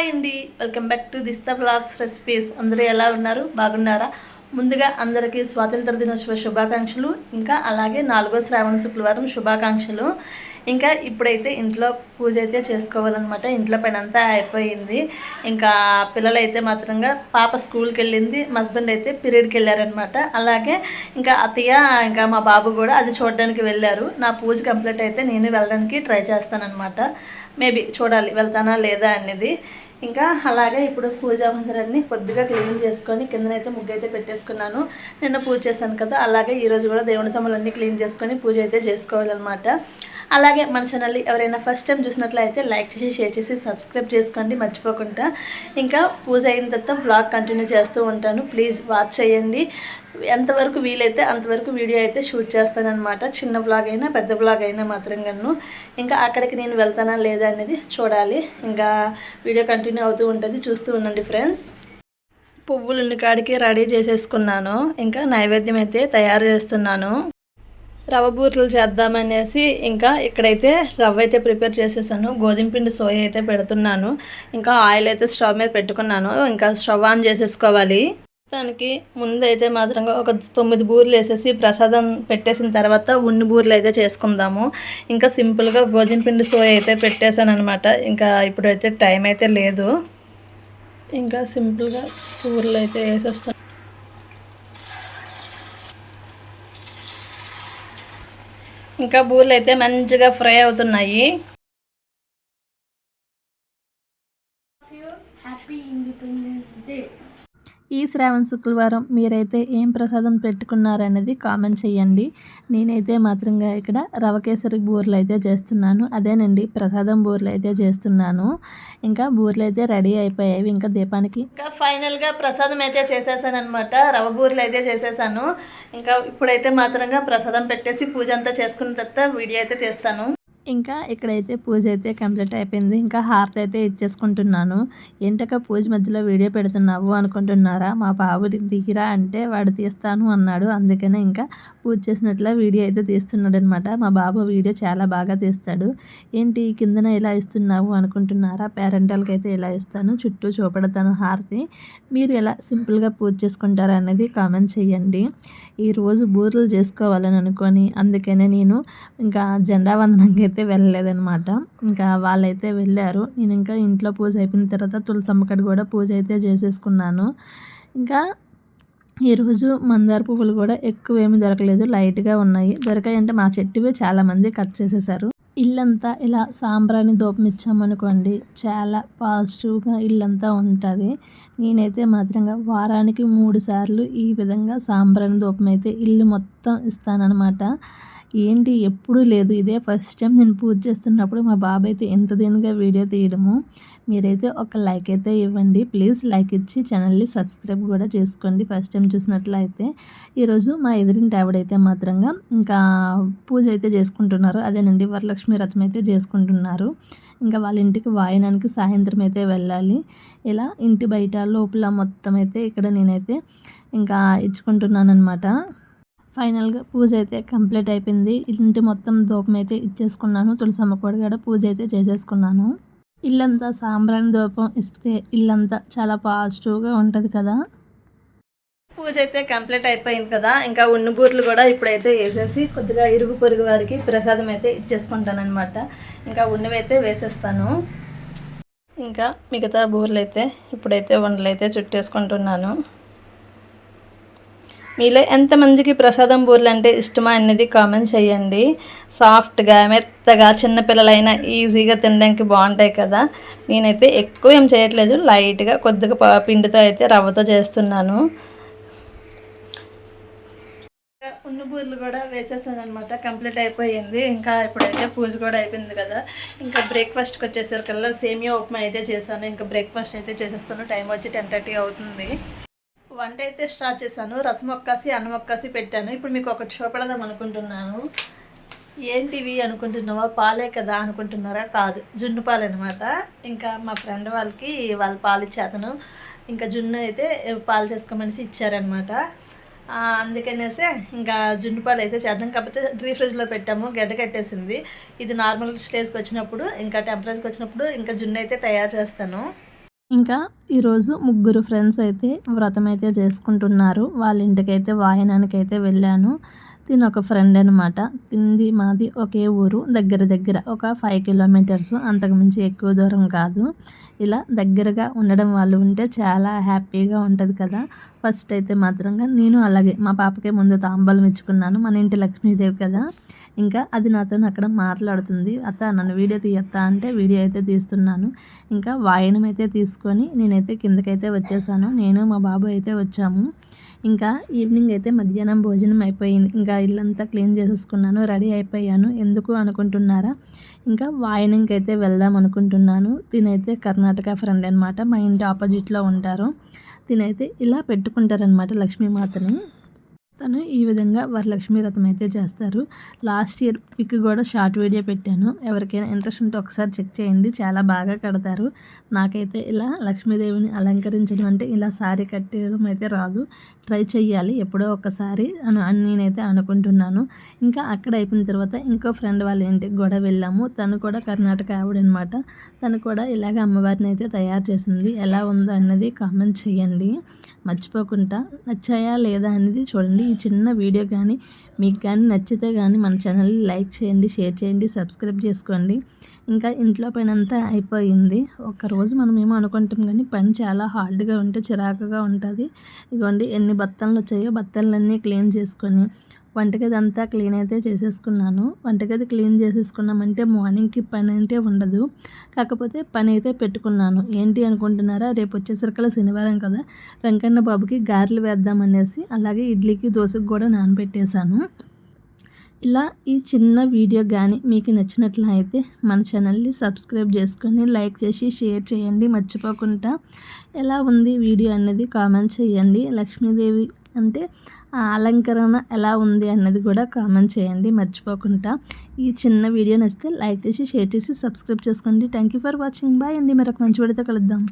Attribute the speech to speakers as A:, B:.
A: Hi అండి. Welcome back to దిస్తా blogs recipes. అందరూ ఎలా ఉన్నారు? బాగున్నారా? ముందుగా అందరికీ స్వాతంత్ర దినోత్సవ శుభాకాంక్షలు. ఇంకా అలాగే నాలుగో శ్రావణ శుక్రవారం శుభాకాంక్షలు. ఇంకా ఇప్పుడైతే ఇంట్లో పూజ అయితే చేసుకోవాలన్నమాట. ఇంట్లో పని అంతా అయిపోయింది. ఇంకా పిల్లలైతే మాత్రంగా పాప స్కూల్కి వెళ్ళింది. హస్బెండ్ అయితే పీరియడ్కి వెళ్ళారనమాట అలాగే ఇంకా అత్తయ్య ఇంకా మా బాబు కూడా అది చూడడానికి వెళ్ళారు. నా పూజ కంప్లీట్ అయితే నేను వెళ్ళడానికి ట్రై చేస్తానన్నమాట. మేబీ చూడాలి. వెళ్తానా లేదా అనేది. ఇంకా అలాగే ఇప్పుడు పూజా మందిరాన్ని కొద్దిగా క్లీన్ చేసుకొని కిందనైతే ముగ్గు అయితే పెట్టేసుకున్నాను. నిన్న పూజ చేశాను కదా అలాగే ఈరోజు కూడా దేవుని సమ్మలన్నీ క్లీన్ చేసుకొని పూజ అయితే చేసుకోవాలన్నమాట. అలాగే మన ఛానల్ని ఎవరైనా ఫస్ట్ టైం చూసినట్లయితే లైక్ చేసి షేర్ చేసి సబ్స్క్రైబ్ చేసుకోండి మర్చిపోకుండా. ఇంకా పూజ అయిన తర్వాత బ్లాగ్ కంటిన్యూ చేస్తూ ఉంటాను. ప్లీజ్ వాచ్ చేయండి. ఎంతవరకు వీలైతే అంతవరకు వీడియో అయితే షూట్ చేస్తానన్నమాట. చిన్న బ్లాగ్ అయినా పెద్ద బ్లాగ్ అయినా మాత్రం కన్ను ఇంకా అక్కడికి నేను వెళ్తానా లేదా అనేది చూడాలి. ఇంకా వీడియో కంటిన్యూ అవుతూ ఉంటుంది. చూస్తూ ఉండండి ఫ్రెండ్స్. పువ్వులు కాడికి రెడీ చేసేసుకున్నాను. ఇంకా నైవేద్యం అయితే తయారు చేస్తున్నాను. రవ్వ బూరెలు చేద్దామనేసి ఇంకా ఇక్కడైతే రవ్వ అయితే ప్రిపేర్ చేసేసాను. గోధుమ పిండి సోయ అయితే పెడుతున్నాను. ఇంకా ఆయిల్ అయితే స్టవ్ మీద పెట్టుకున్నాను. ఇంకా స్టవ్ ఆన్ చేసేసుకోవాలి. మొత్తానికి ముందైతే మాత్రంగా ఒక తొమ్మిది బూరెలు వేసేసి ప్రసాదం పెట్టేసిన తర్వాత ఉన్ని బూరెలు అయితే చేసుకుందాము. ఇంకా సింపుల్గా గోధుమ పిండి సోయ అయితే పెట్టేశాను అనమాట ఇంకా ఇప్పుడైతే టైం అయితే లేదు. ఇంకా సింపుల్గా బూరెలు అయితే వేసేస్తాను ఇంకా బూరెలు అయితే మంచిగా ఫ్రై అవుతున్నాయి. ఈ శ్రావణ శుక్రవారం మీరైతే ఏం ప్రసాదం పెట్టుకున్నారనేది కామెంట్ చేయండి. నేనైతే మాత్రంగా ఇక్కడ రవకేసరి బూరెలు అయితే చేస్తున్నాను. అదేనండి ప్రసాదం బూరెలు అయితే చేస్తున్నాను. ఇంకా బూరెలు అయితే రెడీ అయిపోయాయి. ఇంకా దీపానికి ఇంకా ఫైనల్గా ప్రసాదం అయితే చేసేసాను అనమాట రవ బూరెలు అయితే చేసేసాను. ఇంకా ఇప్పుడైతే మాత్రంగా ప్రసాదం పెట్టేసి పూజ అంతా చేసుకున్న తర్వాత వీడియో అయితే తీస్తాను. ఇంకా ఇక్కడైతే పూజ అయితే కంప్లీట్ అయిపోయింది. ఇంకా హారతి అయితే ఇచ్చేసుకుంటున్నాను. ఏంటక పూజ మధ్యలో వీడియో పెడుతున్నావు అనుకుంటున్నారా? మా బాబు దిగిరా అంటే వాడు తీస్తాను అన్నాడు. అందుకనే ఇంకా పూజ చేసినట్ల వీడియో అయితే తీస్తున్నాడు అనమాట మా బాబు వీడియో చాలా బాగా తీస్తాడు. ఏంటి కిందన ఇలా ఇస్తున్నావు అనుకుంటున్నారా? పేరెంటల్కి అయితే ఇలా ఇస్తాను. చుట్టూ చూపెడతాను హారతి. మీరు ఎలా సింపుల్గా పూజ చేసుకుంటారా అనేది కామెంట్ చేయండి. ఈరోజు బూరెలు చేసుకోవాలని అనుకొని అందుకనే నేను ఇంకా జెండా వందనంగా అయితే వెళ్ళలేదనమాట ఇంకా వాళ్ళైతే వెళ్ళారు. నేను ఇంకా ఇంట్లో పూజ అయిపోయిన తర్వాత తులసమ్మకడ కూడా పూజ అయితే చేసేసుకున్నాను. ఇంకా ఈరోజు మందార పువ్వులు కూడా ఎక్కువ ఏమి దొరకలేదు. లైట్గా ఉన్నాయి. దొరకాయంటే మా చెట్టువి చాలామంది కట్ చేసేసారు. ఇల్లంతా ఇలా సాంబ్రాణి దూపం ఇచ్చామనుకోండి చాలా పాజిటివ్గా ఇల్లంతా ఉంటుంది. నేనైతే మాత్రంగా వారానికి మూడు సార్లు ఈ విధంగా సాంబ్రాణి దూపం అయితే ఇల్లు మొత్తం మొత్తం ఇస్తానన్నమాట. ఏంటి? ఎప్పుడూ లేదు. ఇదే ఫస్ట్ టైం నేను పూజ చేస్తున్నప్పుడు మా బాబు అయితే ఎంత దీనిగా వీడియో తీయడము మీరైతే ఒక లైక్ అయితే ఇవ్వండి. ప్లీజ్ లైక్ ఇచ్చి ఛానల్ని సబ్స్క్రైబ్ కూడా చేసుకోండి. ఫస్ట్ టైం చూసినట్లయితే ఈరోజు మా ఎదురింటి ఆవిడైతే మాత్రంగా ఇంకా పూజ అయితే చేసుకుంటున్నారు. అదేనండి వరలక్ష్మి రథం అయితే చేసుకుంటున్నారు. ఇంకా వాళ్ళ ఇంటికి వాయనానికి సాయంత్రం అయితే వెళ్ళాలి. ఇలా ఇంటి బయట లోపల మొత్తం అయితే ఇక్కడ నేనైతే ఇంకా ఇచ్చుకుంటున్నాను అనమాట ఫైనల్గా పూజ అయితే కంప్లీట్ అయిపోయింది. ఇంటి మొత్తం దూపం అయితే ఇచ్చేసుకున్నాను. తులసమ్మ కూడా పూజ అయితే చేసేసుకున్నాను. ఇల్లంతా సాంబ్రాణి దూపం ఇస్తే ఇల్లంతా చాలా పాజిటివ్గా ఉంటుంది కదా. పూజ అయితే కంప్లీట్ అయిపోయింది కదా. ఇంకా ఉన్ని బూర్లు కూడా ఇప్పుడైతే వేసేసి కొద్దిగా ఇరుగు పొరుగు వారికి ప్రసాదం అయితే ఇచ్చేసుకుంటాను అనమాట ఇంకా ఉన్నవి అయితే వేసేస్తాను. ఇంకా మిగతా బూర్లు అయితే ఇప్పుడైతే వండలు అయితే చుట్టేసుకుంటున్నాను. మీలో ఎంతమందికి ప్రసాదం బూరెలు అంటే ఇష్టమా అనేది కామెంట్ చేయండి. సాఫ్ట్గా మెత్తగా చిన్నపిల్లలైనా ఈజీగా తినడానికి బాగుంటాయి కదా. నేనైతే ఎక్కువ ఏం చేయట్లేదు. లైట్గా కొద్దిగా పిండితో అయితే రవ్వతో చేస్తున్నాను. ఉన్న బూరెలు కూడా వేసేసాను అనమాట కంప్లీట్ అయిపోయింది. ఇంకా ఇప్పుడైతే పూజ కూడా అయిపోయింది కదా. ఇంకా బ్రేక్ఫాస్ట్కి వచ్చేసరికల్లా సేమియా ఉప్మా అయితే చేశాను. ఇంకా బ్రేక్ఫాస్ట్ అయితే చేసేస్తాను. టైం వచ్చి టెన్ థర్టీ అవుతుంది. వంట అయితే స్టార్ట్ చేశాను. రసం ఒక్కసి అన్నం ఒక్కసి పెట్టాను. ఇప్పుడు మీకు ఒకటి చూపడదాం అనుకుంటున్నాను. ఏంటివి అనుకుంటున్నావా? పాలే కదా అనుకుంటున్నారా? కాదు. జున్ను పాలు అనమాట ఇంకా మా ఫ్రెండ్ వాళ్ళకి వాళ్ళు పాలు ఇచ్చేతను. ఇంకా జున్ను అయితే పాలు చేసుకోమనేసి ఇచ్చారనమాట అందుకనేసి ఇంకా జున్ను పాలు అయితే చేద్దాం. కాకపోతే డ్రీ ఫ్రిడ్జ్లో పెట్టాము. గడ్డ కట్టేసింది. ఇది నార్మల్ స్టేజ్కి వచ్చినప్పుడు ఇంకా టెంపరేచర్కి వచ్చినప్పుడు ఇంకా జున్ను అయితే తయారు చేస్తాను. ఇంకా ఈరోజు ముగ్గురు ఫ్రెండ్స్ అయితే వ్రతం అయితే చేసుకుంటున్నారు. వాళ్ళ ఇంటికైతే వాయనానికి అయితే వెళ్ళాను. తిన ఒక ఫ్రెండ్ అనమాట తింది మాది ఒకే ఊరు. దగ్గర దగ్గర ఒక ఫైవ్ కిలోమీటర్స్. అంతకుమించి ఎక్కువ దూరం కాదు. ఇలా దగ్గరగా ఉండడం వాళ్ళు ఉంటే చాలా హ్యాపీగా ఉంటుంది కదా. ఫస్ట్ అయితే మాత్రంగా నేను అలాగే మా పాపకే ముందు తాంబలం ఇచ్చుకున్నాను. మన ఇంటి లక్ష్మీదేవి కదా. ఇంకా అది నాతో అక్కడ మాట్లాడుతుంది. అత్త నన్ను వీడియో తీయత్తా అంటే వీడియో అయితే తీస్తున్నాను. ఇంకా వాయనం అయితే తీసుకొని నేనైతే కిందకైతే వచ్చేసాను. నేను మా బాబు అయితే వచ్చాము. ఇంకా ఈవినింగ్ అయితే మధ్యాహ్నం భోజనం అయిపోయింది. ఇంకా ఇల్లంతా క్లీన్ చేసేసుకున్నాను రెడీ అయిపోయాను. ఎందుకు అనుకుంటున్నారా? ఇంకా వాయనంకి అయితే వెళ్దాం అనుకుంటున్నాను. తినైతే కర్ణాటక ఫ్రెండ్ అనమాట మా ఇంటి ఆపోజిట్లో ఉంటారు. తినైతే ఇలా పెట్టుకుంటారనమాట లక్ష్మీమాతని. తను ఈ విధంగా వరలక్ష్మి వ్రతం అయితే చేస్తారు. లాస్ట్ ఇయర్ పిక్ కూడా షార్ట్ వీడియో పెట్టాను. ఎవరికైనా ఇంట్రెస్ట్ ఉంటే ఒకసారి చెక్ చేయండి. చాలా బాగా కడతారు. నాకైతే ఇలా లక్ష్మీదేవిని అలంకరించడం అంటే ఇలా సారీ కట్టడం అయితే రాదు. ట్రై చేయాలి ఎప్పుడో ఒకసారి అని నేనైతే అనుకుంటున్నాను. ఇంకా అక్కడ అయిపోయిన తర్వాత ఇంకో ఫ్రెండ్ వాళ్ళ ఇంటికి కూడా వెళ్ళాము. తను కూడా కర్ణాటక ఆవిడనమాట. తను కూడా ఇలాగ అమ్మవారిని అయితే తయారు చేసింది. ఎలా ఉందో అన్నది కామెంట్ చేయండి మర్చిపోకుండా నచ్చాయా లేదా అనేది చూడండి. ఈ చిన్న వీడియో కానీ మీకు కానీ నచ్చితే కానీ మన ఛానల్ని లైక్ చేయండి షేర్ చేయండి సబ్స్క్రైబ్ చేసుకోండి. ఇంకా ఇంట్లో పని అంతా అయిపోయింది. ఒకరోజు మనం ఏమో అనుకుంటాం కానీ పని చాలా హార్డ్గా ఉంటే చిరాకుగా ఉంటుంది. ఇదిగోండి ఎన్ని బత్తలు వచ్చాయో బత్తలన్నీ క్లీన్ చేసుకొని వంటగది అంతా క్లీన్ అయితే చేసేసుకున్నాను. వంటగది క్లీన్ చేసేసుకున్నామంటే మార్నింగ్కి పని అంటే ఉండదు. కాకపోతే పని అయితే పెట్టుకున్నాను. ఏంటి అనుకుంటున్నారా? రేపు వచ్చేసరికల్లా శనివారం కదా. వెంకన్న బాబుకి గారెలు వేద్దామనేసి అలాగే ఇడ్లీకి దోశకు కూడా నానబెట్టేశాను. ఇలా ఈ చిన్న వీడియో కానీ మీకు నచ్చినట్లయితే మన ఛానల్ని సబ్స్క్రైబ్ చేసుకొని లైక్ చేసి షేర్ చేయండి. మర్చిపోకుండా ఎలా ఉంది వీడియో అనేది కామెంట్ చేయండి. లక్ష్మీదేవి అంటే ఆ అలంకరణ ఎలా ఉంది అన్నది కూడా కామెంట్ చేయండి మర్చిపోకుండా. ఈ చిన్న వీడియో నచ్చితే లైక్ చేసి షేర్ చేసి సబ్స్క్రైబ్ చేసుకోండి. Thank you for watching bye అండి. మరొక మంచి వీడియోతో కలుద్దాం.